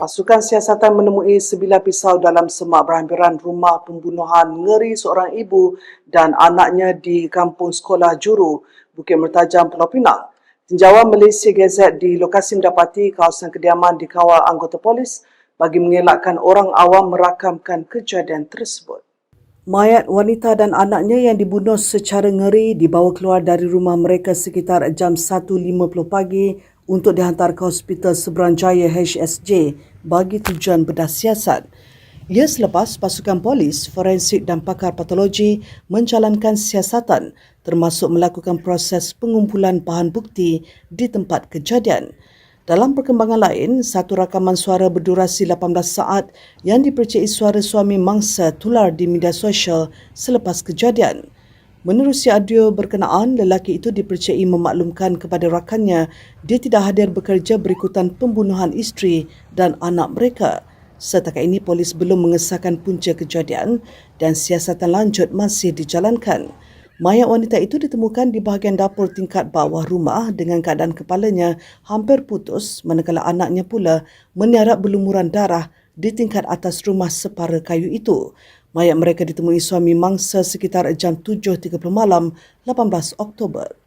Pasukan siasatan menemui sebilah pisau dalam semak berhampiran rumah pembunuhan ngeri seorang ibu dan anaknya di kampung sekolah Juru, Bukit Mertajam, Pulau Pinang. Tinjauan Malaysia Gazette di lokasi mendapati kawasan kediaman dikawal anggota polis bagi mengelakkan orang awam merakamkan kejadian tersebut. Mayat wanita dan anaknya yang dibunuh secara ngeri dibawa keluar dari rumah mereka sekitar jam 1.50 pagi untuk dihantar ke Hospital Seberang HSJ bagi tujuan bedah siasat. Ia selepas pasukan polis, forensik dan pakar patologi menjalankan siasatan termasuk melakukan proses pengumpulan bahan bukti di tempat kejadian. Dalam perkembangan lain, satu rakaman suara berdurasi 18 saat yang dipercayai suara suami mangsa tular di media sosial selepas kejadian. Menerusi audio berkenaan, lelaki itu dipercayai memaklumkan kepada rakannya dia tidak hadir bekerja berikutan pembunuhan isteri dan anak mereka. Setakat ini, polis belum mengesahkan punca kejadian dan siasatan lanjut masih dijalankan. Mayat wanita itu ditemukan di bahagian dapur tingkat bawah rumah dengan keadaan kepalanya hampir putus manakala anaknya pula meniarap berlumuran darah di tingkat atas rumah separa kayu itu. Mayat mereka ditemui suami mangsa sekitar jam 7.30 malam 18 Oktober.